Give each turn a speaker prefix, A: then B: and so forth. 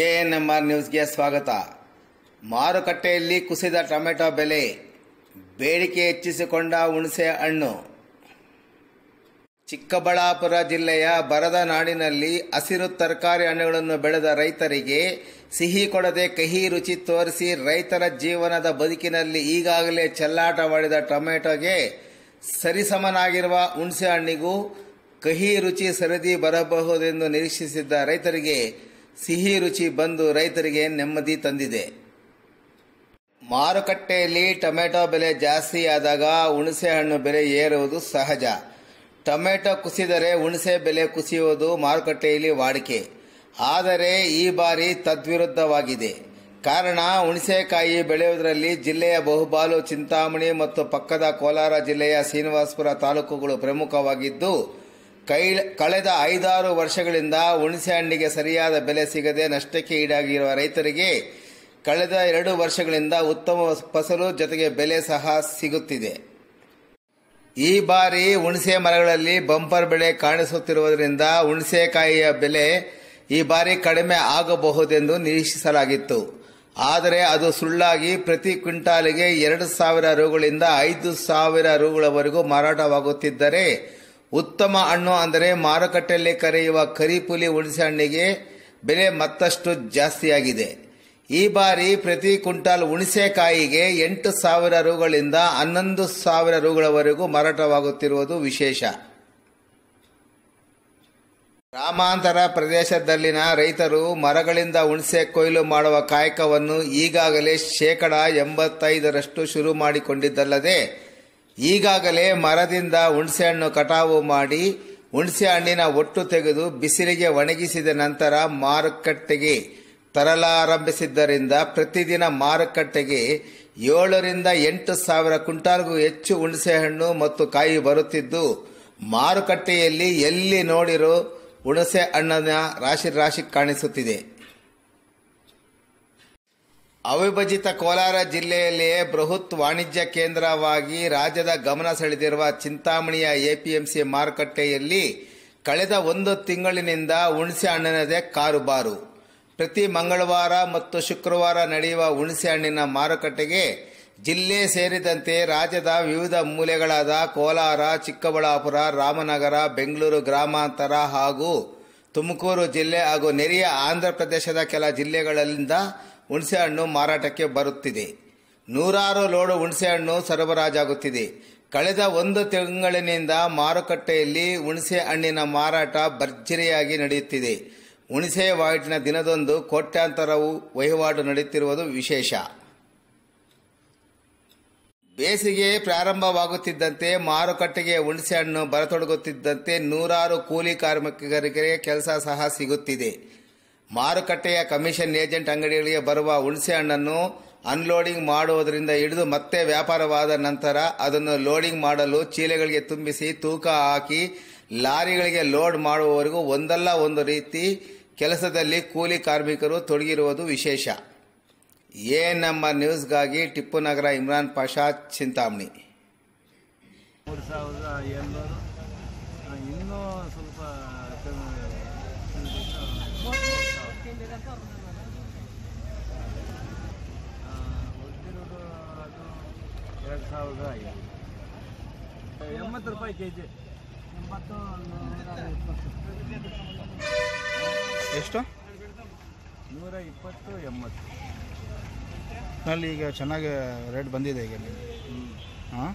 A: ANMR ನ್ಯೂಸ್ಗೆ ಸ್ವಾಗತ. ಮಾರುಕಟ್ಟೆಯಲ್ಲಿ ಕುಸಿದ ಟೊಮೆಟೊ ಬೆಲೆ, ಬೇಡಿಕೆ ಹೆಚ್ಚಿಸಿಕೊಂಡ ಹುಣಸೆ ಹಣ್ಣು. ಚಿಕ್ಕಬಳ್ಳಾಪುರ ಜಿಲ್ಲೆಯ ಬರದ ನಾಡಿನಲ್ಲಿ ಹಸಿರು ತರಕಾರಿ ಹಣ್ಣುಗಳನ್ನು ಬೆಳೆದ ರೈತರಿಗೆ ಸಿಹಿ ಕೊಡದೆ ಕಹಿ ರುಚಿ ತೋರಿಸಿ ರೈತರ ಜೀವನದ ಬದುಕಿನಲ್ಲಿ ಈಗಾಗಲೇ ಚೆಲ್ಲಾಟವಾಡಿದ ಟೊಮೆಟೊಗೆ ಸರಿಸಮನಾಗಿರುವ ಹುಣಸೆ ಹಣ್ಣಿಗೂ ಕಹಿ ರುಚಿ ಸರದಿ ಬರಬಹುದೆಂದು ನಿರೀಕ್ಷಿಸಿದ್ದ ರೈತರಿಗೆ ಸಿಹಿ ರುಚಿ ಬಂದು ರೈತರಿಗೆ ನೆಮ್ಮದಿ ತಂದಿದೆ. ಮಾರುಕಟ್ಟೆಯಲ್ಲಿ ಟೊಮೆಟೊ ಬೆಲೆ ಜಾಸ್ತಿಯಾದಾಗ ಹುಣಸೆ ಹಣ್ಣು ಬೆಲೆ ಏರುವುದು ಸಹಜ. ಟೊಮೆಟೊ ಕುಸಿದರೆ ಹುಣಸೆ ಬೆಲೆ ಕುಸಿಯುವುದು ಮಾರುಕಟ್ಟೆಯಲ್ಲಿ ವಾಡಿಕೆ. ಆದರೆ ಈ ಬಾರಿ ತದ್ವಿರುದ್ಧವಾಗಿದೆ. ಕಾರಣ, ಹುಣಸೆಕಾಯಿ ಬೆಳೆಯುವುದರಲ್ಲಿ ಜಿಲ್ಲೆಯ ಬಹುಪಾಲು ಚಿಂತಾಮಣಿ ಮತ್ತು ಪಕ್ಕದ ಕೋಲಾರ ಜಿಲ್ಲೆಯ ಶ್ರೀನಿವಾಸಪುರ ತಾಲೂಕುಗಳು ಪ್ರಮುಖವಾಗಿದ್ದು ಕೈ ಕಳೆದ ಐದಾರು ವರ್ಷಗಳಿಂದ ಹುಣಸೆ ಹಣ್ಣಿಗೆ ಸರಿಯಾದ ಬೆಲೆ ಸಿಗದೆ ನಷ್ಟಕ್ಕೆ ಈಡಾಗಿರುವ ರೈತರಿಗೆ ಕಳೆದ ಎರಡು ವರ್ಷಗಳಿಂದ ಉತ್ತಮ ಫಸಲು ಜೊತೆಗೆ ಬೆಲೆ ಸಹ ಸಿಗುತ್ತಿದೆ. ಈ ಬಾರಿ ಹುಣಸೆ ಮರಗಳಲ್ಲಿ ಬಂಪರ್ ಬೆಳೆ ಕಾಣಿಸುತ್ತಿರುವುದರಿಂದ ಹುಣಸೆಕಾಯಿಯ ಬೆಲೆ ಈ ಬಾರಿ ಕಡಿಮೆ ಆಗಬಹುದೆಂದು ನಿರೀಕ್ಷಿಸಲಾಗಿತ್ತು. ಆದರೆ ಅದು ಸುಳ್ಳಾಗಿ ಪ್ರತಿ ಕ್ವಿಂಟಾಲಿಗೆ ಎರಡು ಸಾವಿರ ರುಗಳಿಂದ ಐದು ಸಾವಿರ ರುಗಳವರೆಗೂ ಮಾರಾಟವಾಗುತ್ತಿದ್ದರೆ ಉತ್ತಮ ಹಣ್ಣು ಅಂದರೆ ಮಾರುಕಟ್ಟೆಯಲ್ಲಿ ಕರೆಯುವ ಕರಿಪುಲಿ ಹುಣಸೆ ಹಣ್ಣಿಗೆ ಬೆಲೆ ಮತ್ತಷ್ಟು ಜಾಸ್ತಿಯಾಗಿದೆ. ಈ ಬಾರಿ ಪ್ರತಿ ಕ್ವಿಂಟಾಲ್ ಹುಣಸೆಕಾಯಿಗೆ ಎಂಟು ಸಾವಿರ ರುಗಳಿಂದ ಹನ್ನೊಂದು ಸಾವಿರ ರುಗಳವರೆಗೂ ಮಾರಾಟವಾಗುತ್ತಿರುವುದು ವಿಶೇಷ. ಗ್ರಾಮಾಂತರ ಪ್ರದೇಶದಲ್ಲಿನ ರೈತರು ಮರಗಳಿಂದ ಹುಣಸೆ ಕೊಯ್ಲು ಮಾಡುವ ಕಾಯಕವನ್ನು ಈಗಾಗಲೇ ಶೇಕಡ ಎಂಬತ್ತೈದರಷ್ಟು ಶುರು ಮಾಡಿಕೊಂಡಿದ್ದಲ್ಲದೆ ಈಗಾಗಲೇ ಮರದಿಂದ ಹುಣಸೆಹಣ್ಣು ಕಟಾವು ಮಾಡಿ ಹುಣಸೆ ಹಣ್ಣಿನ ಒಟ್ಟು ತೆಗೆದು ಬಿಸಿಲಿಗೆ ಒಣಗಿಸಿದ ನಂತರ ಮಾರುಕಟ್ಟೆಗೆ ತರಲಾರಂಭಿಸಿದ್ದರಿಂದ ಪ್ರತಿದಿನ ಮಾರುಕಟ್ಟೆಗೆ ಏಳರಿಂದ ಎಂಟು ಸಾವಿರ ಕ್ವಿಂಟಾಲ್ಗೂ ಹೆಚ್ಚು ಹುಣಸೆಹಣ್ಣು ಮತ್ತು ಕಾಯಿ ಬರುತ್ತಿದ್ದು, ಮಾರುಕಟ್ಟೆಯಲ್ಲಿ ಎಲ್ಲಿ ನೋಡಿರೋ ಹುಣಸೆ ಹಣ್ಣಿನ ರಾಶಿ ರಾಶಿ ಕಾಣಿಸುತ್ತಿದೆ. ಅವಿಭಜಿತ ಕೋಲಾರ ಜಿಲ್ಲೆಯಲ್ಲಿಯೇ ಬೃಹತ್ ವಾಣಿಜ್ಯ ಕೇಂದ್ರವಾಗಿ ರಾಜ್ಯದ ಗಮನ ಸೆಳೆದಿರುವ ಚಿಂತಾಮಣಿಯ ಎಪಿಎಂಸಿ ಮಾರುಕಟ್ಟೆಯಲ್ಲಿ ಕಳೆದ ಒಂದು ತಿಂಗಳಿನಿಂದ ಹುಣಸೆ ಹಣ್ಣಿನದೇ ಕಾರುಬಾರು. ಪ್ರತಿ ಮಂಗಳವಾರ ಮತ್ತು ಶುಕ್ರವಾರ ನಡೆಯುವ ಹುಣಸೆ ಹಣ್ಣಿನ ಮಾರುಕಟ್ಟೆಗೆ ಜಿಲ್ಲೆ ಸೇರಿದಂತೆ ರಾಜ್ಯದ ವಿವಿಧ ಮೂಲೆಗಳಾದ ಕೋಲಾರ, ಚಿಕ್ಕಬಳ್ಳಾಪುರ, ರಾಮನಗರ, ಬೆಂಗಳೂರು ಗ್ರಾಮಾಂತರ ಹಾಗೂ ತುಮಕೂರು ಜಿಲ್ಲೆ ಹಾಗೂ ನೆರೆಯ ಆಂಧ್ರ ಪ್ರದೇಶದ ಕೆಲ ಜಿಲ್ಲೆಗಳಿಂದ ಹುಣಸೆಹಣ್ಣು ಮಾರಾಟಕ್ಕೆ ಬರುತ್ತಿದೆ. ನೂರಾರು ಲೋಡು ಹುಣಸೆಹಣ್ಣು ಸರಬರಾಜಾಗುತ್ತಿದೆ. ಕಳೆದ ಒಂದು ತಿಂಗಳಿನಿಂದ ಮಾರುಕಟ್ಟೆಯಲ್ಲಿ ಹುಣಸೆ ಹಣ್ಣಿನ ಮಾರಾಟ ಭರ್ಜರಿಯಾಗಿ ನಡೆಯುತ್ತಿದೆ. ಹುಣಸೆ ವಾಯಿಟಿನ ದಿನದೊಂದು ಕೋಟ್ಯಾಂತರವು ವಹಿವಾಟು ನಡೆಯುತ್ತಿರುವುದು ವಿಶೇಷ. ಬೇಸಿಗೆ ಪ್ರಾರಂಭವಾಗುತ್ತಿದ್ದಂತೆ ಮಾರುಕಟ್ಟೆಗೆ ಹುಣಸೆ ಹಣ್ಣು ಬರತೊಡಗುತ್ತಿದ್ದಂತೆ ನೂರಾರು ಕೂಲಿ ಕಾರ್ಮಿಕರಿಗೆ ಕೆಲಸ ಸಹ ಸಿಗುತ್ತಿದೆ. ಮಾರುಕಟ್ಟೆಯ ಕಮಿಷನ್ ಏಜೆಂಟ್ ಅಂಗಡಿಗಳಿಗೆ ಬರುವ ಹುಣಸೆ ಹಣ್ಣನ್ನು ಅನ್ಲೋಡಿಂಗ್ ಮಾಡುವುದರಿಂದ ಹಿಡಿದು ಮತ್ತೆ ವ್ಯಾಪಾರವಾದ ನಂತರ ಅದನ್ನು ಲೋಡಿಂಗ್ ಮಾಡಲು ಚೀಲೆಗಳಿಗೆ ತುಂಬಿಸಿ ತೂಕ ಹಾಕಿ ಲಾರಿಗಳಿಗೆ ಲೋಡ್ ಮಾಡುವವರೆಗೂ ಒಂದಲ್ಲ ಒಂದು ರೀತಿ ಕೆಲಸದಲ್ಲಿ ಕೂಲಿ ಕಾರ್ಮಿಕರು ತೊಡಗಿರುವುದು ವಿಶೇಷ. ಎ ನಮ್ಮ ನ್ಯೂಸ್ಗಾಗಿ ಟಿಪ್ಪು ನಗರ ಇಮ್ರಾನ್ ಪಾಷಾ ಚಿಂತಾಮಣಿ.
B: ಮೂರು ಸಾವಿರದ ಇನ್ನೂ ಸ್ವಲ್ಪ ಅದು ಎರಡು ಸಾವಿರದ ಐದು ಎಂಬತ್ತು ರೂಪಾಯಿ ಕೆ ಜಿ ಎಂಬತ್ತು
C: ಎಷ್ಟು?
B: ನೂರ ಇಪ್ಪತ್ತು ಎಂಬತ್ತು.
C: ಅಲ್ಲಿ ಈಗ ಚೆನ್ನಾಗಿ ರೇಟ್ ಬಂದಿದೆ ಈಗ ಹಾಂ?